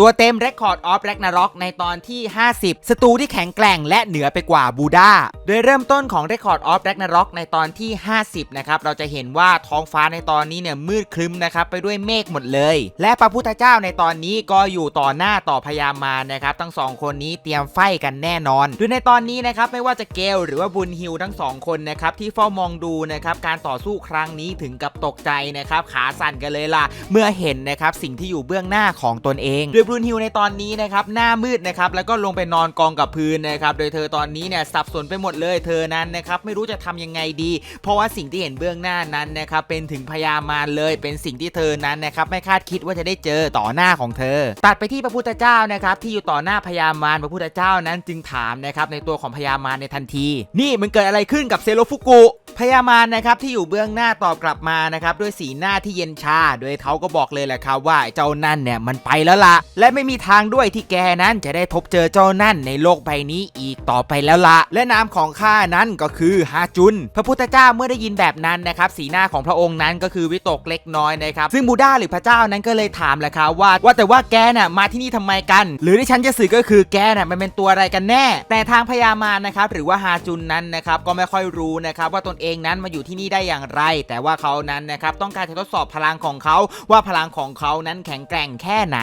ตัวเต็ม Record of Ragnarok ในตอนที่ 50สตูที่แข็งแกร่งและเหนือไปกว่าบูดาโดยเริ่มต้นของ Record of Ragnarok ในตอนที่ 50 นะครับ เราจะเห็นว่าท้องฟ้าในตอนนี้เนี่ยมืดครึ้มนะครับ ไปด้วยเมฆหมดเลย และพระพุทธเจ้าในตอนนี้ก็อยู่ต่อหน้าต่อพญามารนะครับ ทั้งสองคนนี้เตรียมไฟกันแน่นอนโดยในตอนนี้นะครับไม่ว่าจะเกลหรือว่าบุญฮิวทั้งสองคนนะครับที่เฝ้ามองดูนะครับการต่อสู้ครั้งนี้ถึงกับตกใจนะครับขาสั่นกันเลยล่ะเมื่อเห็นนะครับสิ่งที่อยู่เบื้องหน้าของตนเองยบรูนฮิลในตอนนี้นะครับหน้ามืดนะครับแล้วก็ลงไปนอนกองกับพื้นนะครับโดยเธอตอนนี้เนี่ยสับสนไปหมดเลยเธอนั้นนะครับไม่รู้จะทำยังไงดี เพราะว่าสิ่งที่เห็นเบื้องหน้านั้นนะครับเป็นถึงพญามารเลยเป็นสิ่งที่เธอนั้นนะครับไม่คาดคิดว่าจะได้เจอต่อหน้าของเธอ ตัดไปที่พระพุทธเจ้านะครับที่อยู่ต่อหน้าพญามารพระพุทธเจ้านั้นจึงถามนะครับในตัวของพญามารในทันที นี่มันเกิดอะไรขึ้นกับเซโรฟุกุพญามารนะครับที่อยู่เบื้องหน้าตอบกลับมานะครับด้วยสีหน้าที่เย็นชาโดยเขาก็บอกเลยแหละครับว่าเจ้านั่นเนี่ยมันไปแล้วละและไม่มีทางด้วยที่แกนั้นจะได้พบเจอเจ้านั่นในโลกใบนี้อีกต่อไปแล้วละและนามของข้านั้นก็คือฮาจุน พระพุทธเจ้าเมื่อได้ยินแบบนั้นนะครับสีหน้าของพระองค์นั้นก็คือวิตกเล็กน้อยนะครับซึ่งบูดาหรือพระเจ้านั้นก็เลยถามแหละครับว่าว่าแต่ว่าแกน่ะมาที่นี่ทำไมกัน หรือที่ฉันจะสื่อก็คือแกน่ะมันเป็นตัวอะไรกันแน่ แต่ทางพญามารนะครับหรือว่าฮาจุนนั้นนะครับก็ไม่ค่อยรู้นะครับว่าตนเองนั้นมาอยู่ที่นี่ได้อย่างไร แต่ว่าเขานั้นนะครับต้องการจะทดสอบพลังของเขาว่าพลังของเขานั้นแข็งแกร่งแค่ไหน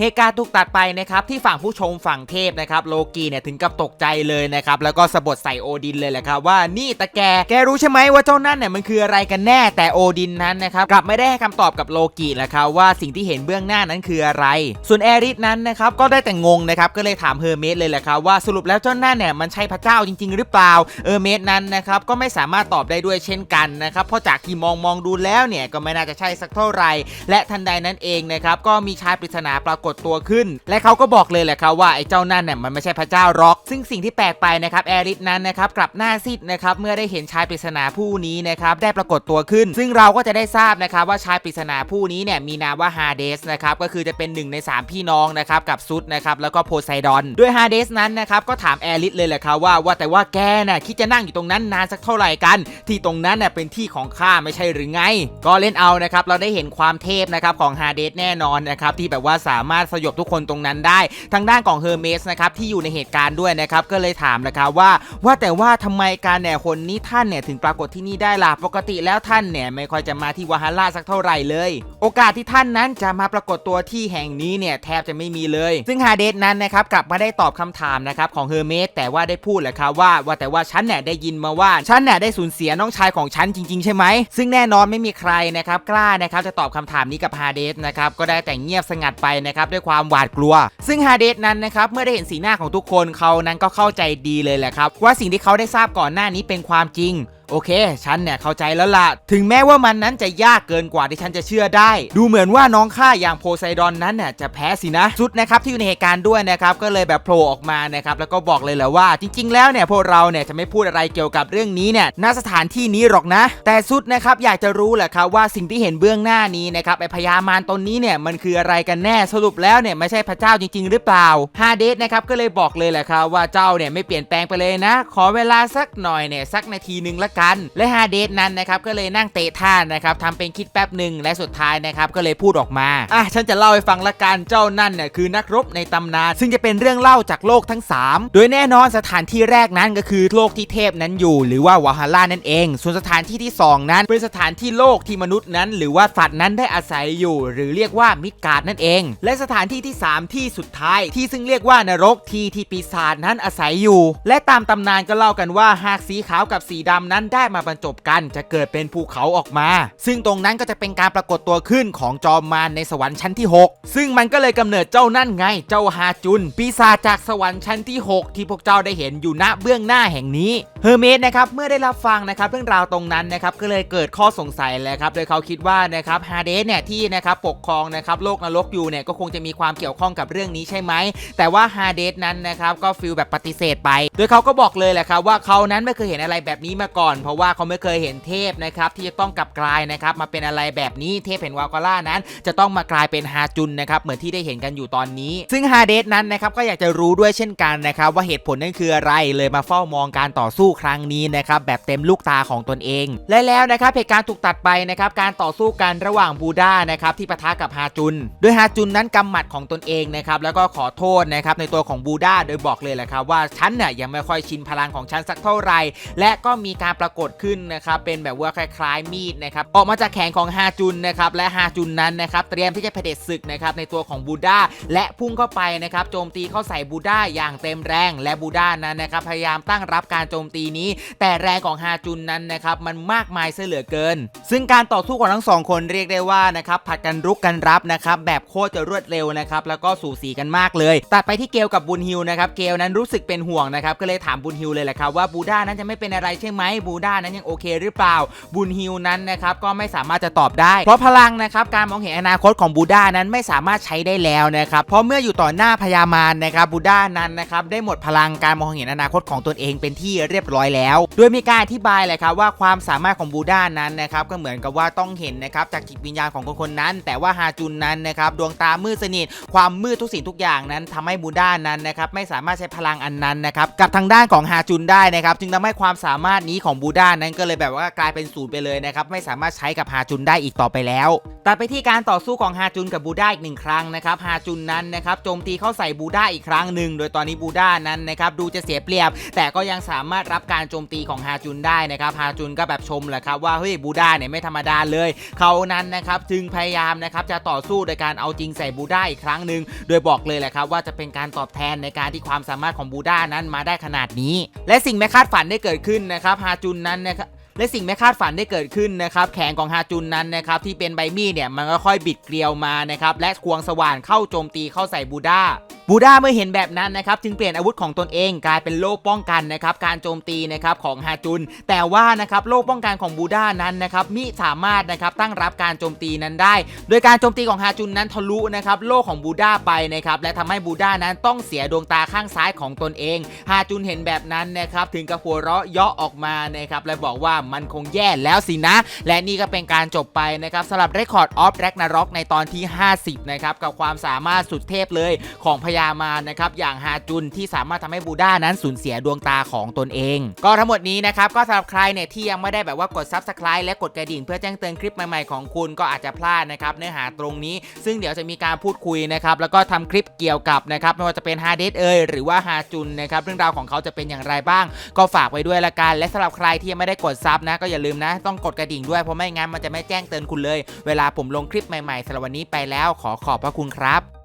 เหตุการถูกตัดไปนะครับที่ฝั่งผู้ชมฝั่งเทพนะครับโลกีเนี่ยถึงกับตกใจเลยนะครับแล้วก็สะบดใส่โอดินเลยแหละครับว่านี่ตะแกแกรู้ใช่ไหมว่าเจ้านั่นเนี่ยมันคืออะไรกันแน่แต่โอดินนั้นนะครับกลับไม่ได้ให้คำตอบกับโลกีแหละครับว่าสิ่งที่เห็นเบื้องหน้านั้นคืออะไร ส่วนแอริสนั้นนะครับก็ได้แต่งงนะครับก็เลยถามเฮอร์เมสเลยแหละครับว่าสรุปแล้วเจ้านั่นเนี่ยมันใช่พระเจ้าจริง ๆ หรือเปล่าเออร์เมสนั้นนะครับก็ไม่สามารถตอบได้ด้วยเช่นกันนะครับเพราะจากที่มองมองดูแล้วเนี่ยก็ไม่น่าจะใช่สักเท่าไหร่และทันใดนั้นเองนะครับก็มีชายปริศนาปรากฏตัวขึ้น และเขาก็บอกเลยแหละครับว่าไอ้เจ้านั่นเนี่ยมันไม่ใช่พระเจ้าหรอก ซึ่งสิ่งที่แปลกไปนะครับแอริสนั้นนะครับกลับหน้าซีดนะครับเมื่อได้เห็นชายปริศนาผู้นี้นะครับได้ปรากฏตัวขึ้น ซึ่งเราก็จะได้ทราบนะครับว่าชายปริศนาผู้นี้เนี่ยมีนามว่าฮาเดสนะครับก็คือจะเป็นหนึ่งในสามพี่น้องนะครับกับซุดนะครับแล้วก็โพไซดอนด้วยฮาเดสนั้นนะครับก็ถามแอริสเลยแหละครับว่าว่าแต่ว่าแกน่ะคิดจะนั่งอยู่ตรงนั้นนานสักเท่าไหร่กัน ที่ตรงนั้นน่ะเป็นที่ของข้าไม่ใช่หรือไง ก็เล่นเอานะครับเราได้เห็นความเทพนะครับของฮาเดสแน่นอนนะครับที่แบบว่าสามารถสยบทุกคนตรงนั้นได้ ทางด้านของเฮอร์เมสนะครับที่อยู่ในเหตุการณ์ด้วยนะครับก็เลยถามนะครับว่าว่าแต่ว่าทำไมการเนี่ยคนนี้ท่านเนี่ยถึงปรากฏที่นี่ได้ล่ะปกติแล้วท่านเนี่ยไม่ค่อยจะมาที่วาฮาร่าสักเท่าไหร่เลย โอกาสที่ท่านนั้นจะมาปรากฏตัวที่แห่งนี้เนี่ยแทบจะไม่มีเลย ซึ่งฮาเดสนั้นนะครับกลับมาได้ตอบคำถามนะครับของเฮอร์เมสแต่ว่าได้พูดแหละครับว่าว่าแต่ว่าฉันเนี่ยได้ยินมาว่าฉันเนี่ยได้สูญเสียน้องชายของฉันจริง ๆ ใช่ไหมซึ่งแน่นอนไม่มีใครนะครับกล้านะครับจะตอบคำถามนี้กับฮาเดสนะครับก็ได้แต่เงียบสงัดไปนะครับด้วยความหวาดกลัว ซึ่งฮาเดสนั้นนะครับเมื่อได้เห็นสีหน้าของทุกคนเขานั้นก็เข้าใจดีเลยแหละครับว่าสิ่งที่เขาได้ทราบก่อนหน้านี้เป็นความจริง โอเค ฉันเนี่ยเข้าใจแล้วล่ะ ถึงแม้ว่ามันนั้นจะยากเกินกว่าที่ฉันจะเชื่อได้ ดูเหมือนว่าน้องข้าอย่างโพไซดอนนั้นเนี่ยจะแพ้สินะสุดนะครับที่อยู่ในเหตุการณ์ด้วยนะครับก็เลยแบบโผล่ออกมานะครับแล้วก็บอกเลยแหละว่าจริง ๆ แล้วเนี่ยพวกเราเนี่ยจะไม่พูดอะไรเกี่ยวกับเรื่องนี้เนี่ยณสถานที่นี้หรอกนะ แต่สุดนะครับอยากจะรู้แหละครับว่าสิ่งที่เห็นเบื้องหน้านี้นะครับไอพญามารตนนี้เนี่ยมันคืออะไรกันแน่สรุปแล้วเนี่ยไม่ใช่พระเจ้าจริง ๆ หรือเปล่าฮาเดสนะครับก็เลยบอกเลยแหละครับว่าเจ้าเนี่ยไม่เปลี่ยนแปลงไปเลยนะ ขอเวลาสักหน่อยเนี่ยสักนาทีหนึ่งละกัน และฮาเดสนั้นนะครับก็เลยนั่งเตะท่านะครับทำเป็นคิดแป๊บหนึ่งและสุดท้ายนะครับก็เลยพูดออกมาอะฉันจะเล่าให้ฟังละกันเจ้านั่นเนี่ยคือนักรบในตำนานซึ่งจะเป็นเรื่องเล่าจากโลกทั้ง 3 โดยแน่นอนสถานที่แรกนั้นก็คือโลกที่เทพนั้นอยู่ หรือว่าวาฮาร่านั่นเอง ส่วนสถานที่ที่สองนั้น เป็นสถานที่โลกที่มนุษย์นั้น หรือว่าสัตว์นั้นได้อาศัยอยู่ หรือเรียกว่ามิดการ์ดนั่นเอง และสถานที่ที่สามที่สุดท้ายที่ซึ่งเรียกว่านรกที่ที่ปีศาจนั้นอาศัยอยู่ และตามตำนานก็เล่ากันว่าหากสีขาวกับสีดำนั้นได้มาบรรจบกันจะเกิดเป็นภูเขาออกมา ซึ่งตรงนั้นก็จะเป็นการปรากฏตัวขึ้นของจอมมารในสวรรค์ชั้นที่ 6 ซึ่งมันก็เลยกำเนิดเจ้านั่นไง เจ้าฮาจุน ปีศาจจากสวรรค์ชั้นที่ 6 ที่พวกเจ้าได้เห็นอยู่ณเบื้องหน้าแห่งนี้ เฮอร์เมสนะครับเมื่อได้รับฟังนะครับเรื่องราวตรงนั้นนะครับก็เลยเกิดข้อสงสัยเลยครับโดยเขาคิดว่านะครับฮาเดสเนี่ยที่นะครับปกครองนะครับโลกนรกอยู่เนี่ยก็คงจะมีความเกี่ยวข้องกับเรื่องนี้ใช่ไหมแต่ว่าฮาเดสนั้นนะครับก็ฟิลแบบปฏิเสธไป โดยเขาก็บอกเลยแหละครับว่าเขานั้นไม่เคยเห็นอะไรแบบนี้มาก่อน เพราะว่าเขาไม่เคยเห็นเทพนะครับที่จะต้องกลับกลายนะครับมาเป็นอะไรแบบนี้เทพเห็นวากาล่านั้น จะต้องมากลายเป็นฮาจุนนะครับเหมือนที่ได้เห็นกันอยู่ตอนนี้ ซึ่งฮาเดสนั้นนะครับก็อยากจะรู้ด้วยเช่นกันนะครับว่าเหตุผลนั่นคืออะไรเลยมาเฝ้ามองการต่อสู้ครั้งนี้นะครับแบบเต็มลูกตาของตนเอง และแล้วนะครับเหตุการณ์ถูกตัดไปนะครับการต่อสู้กันระหว่างบูดานะครับที่ปะทะกับฮาจุน โดยฮาจุนนั้นกำหมัดของตนเองนะครับแล้วก็ขอโทษนะครับในตัวของบูดาโดยบอกเลยแหละครับว่าฉันเนี่ยยังไม่ค่อยชินพลังของฉันสักเท่าไหร่และก็มีการปรากฏขึ้นนะครับเป็นแบบว่าคล้ายๆมีดนะครับออกมาจากแขนของฮาจุนนะครับและฮาจุนนั้นนะครับเตรียมที่จะเผด็จศึกนะครับในตัวของบูดาและพุ่งเข้าไปนะครับโจมตีเข้าใส่บูดาอย่างเต็มแรง และบูดานั้นนะครับพยายามตั้งรับการโจมตีนี้ แต่แรงของฮาจุนนั้นนะครับมันมากมายเสียเหลือเกิน ซึ่งการต่อสู้ของทั้งสองคนเรียกได้ว่านะครับผัดกันรุกกันรับนะครับแบบโคตรจะรวดเร็วนะครับแล้วก็สูสีกันมากเลย ตัดไปที่เกลกับบุญฮิวนะครับเกลนั้นรู้สึกเป็นห่วงนะครับก็เลยถามบุญฮิวเลยแหละครับว่าบูด้านั้นจะไม่เป็นอะไรใช่ไหมบูด้านั้นยังโอเคหรือเปล่า บุญฮิวนั้นนะครับก็ไม่สามารถจะตอบได้ เพราะพลังนะครับการมองเห็นอนาคตของบูด้านั้นไม่สามารถใช้ได้แล้วนะครับเพราะเมื่ออยู่ต่อหน้าพญามารนะครับบูด้านั้นนะครับได้หมดพลังการมองเห็นอนาคตของตนเองเป็นที่เรียบร้อยแล้ว โดยมีการอธิบายเลยครับว่าความสามารถของบูด้านั้นนะครับก็เหมือนกับว่าต้องเห็นนะครับจากจิตวิญญาณของคนคนนั้น แต่ว่าฮาจุนนั้นนะครับดวงตามืดสนิทความมืดทุกสิ่งทุกอย่างนั้นทำให้บูด้านั้นนะครับไม่สามารถใช้พลังอันนั้นนะครับกับทางด้านของฮาจุนได้นะครับจึงทำให้ความสามารถนี้ของบูด้านั้นก็เลยแบบว่ากลายเป็นศูนย์ไปเลยนะครับไม่สามารถใช้กับฮาจุนได้อีกต่อไปแล้ว ตัดไปที่การต่อสู้ของฮาจุนกับบูด้าอีกหนึ่งครั้งนะครับฮาจุนนั้นนะครับโจมตีเข้าใส่บูด้าอีกครั้งหนึ่งโดยตอนนี้บูด้านั้นนะครับดูจะเสียเปรียบ แต่ก็ยังสามารถรับการโจมตีของฮาจุนได้นะครับฮาจุนก็แบบชมแหละครับว่าเฮ้ยบูด้าเนี่ยไม่ธรรมดาเลย เขานั้นนะครับจึงพยายามนะครับจะต่อสู้โดยการเอาจริงใส่บูด้าอีกครั้งหนึ่งโดยบอกเลยแหละครับว่าจะเป็นการตอบแทนในการที่ความสามารถของบูด้านั้นมาได้ขนาดนี้ และสิ่งไม่คาดฝันได้เกิดขึ้นนะครับฮาจุนนั้นนะครับ และสิ่งไม่คาดฝันได้เกิดขึ้นนะครับแขนของฮาจุนนั้นนะครับที่เป็นใบมีดเนี่ยมันก็ค่อยบิดเกลียวมานะครับและควงสว่านเข้าโจมตีเข้าใส่บูด้า บูดาเมื่อเห็นแบบนั้นนะครับจึงเปลี่ยนอาวุธของตนเองกลายเป็นโล่ป้องกันนะครับการโจมตีนะครับของฮาจุน แต่ว่านะครับโล่ป้องกันของบูดานั้นนะครับมิสามารถนะครับตั้งรับการโจมตีนั้นได้ โดยการโจมตีของฮาจุนนั้นทะลุนะครับโล่ของบูดาไปนะครับและทำให้บูดานั้นต้องเสียดวงตาข้างซ้ายของตนเองฮาจุนเห็นแบบนั้นนะครับถึงกับหัวเราะเยาะออกมานะครับและบอกว่ามันคงแย่แล้วสินะ และนี่ก็เป็นการจบไปนะครับสำหรับ Record of Ragnarok ในตอนที่ 50นะครับกับความสามารถสุดเทพเลยของพญามารนะครับอย่างฮาจุนที่สามารถทำให้บูด้านั้นสูญเสียดวงตาของตนเอง ก็ทั้งหมดนี้นะครับก็สำหรับใครเนี่ยที่ยังไม่ได้แบบว่ากด Subscribe และกดกระดิ่งเพื่อแจ้งเตือนคลิปใหม่ๆของคุณก็อาจจะพลาดนะครับเนื้อหาตรงนี้ ซึ่งเดี๋ยวจะมีการพูดคุยนะครับแล้วก็ทำคลิปเกี่ยวกับนะครับไม่ว่าจะเป็นฮาเดสเอยหรือว่าฮาจุนนะครับเรื่องราวของเขาจะเป็นอย่างไรบ้าง ก็ฝากไว้ด้วยละกันและสำหรับใครที่ยังไม่ได้กดซับนะก็อย่าลืมนะ ต้องกดกระดิ่งด้วยเพราะไม่งั้นมันจะไม่แจ้งเตือนคุณเลย เวลาผมลงคลิปใหม่ๆสำหรับวันนี้ไปแล้วขอขอบพระคุณครับ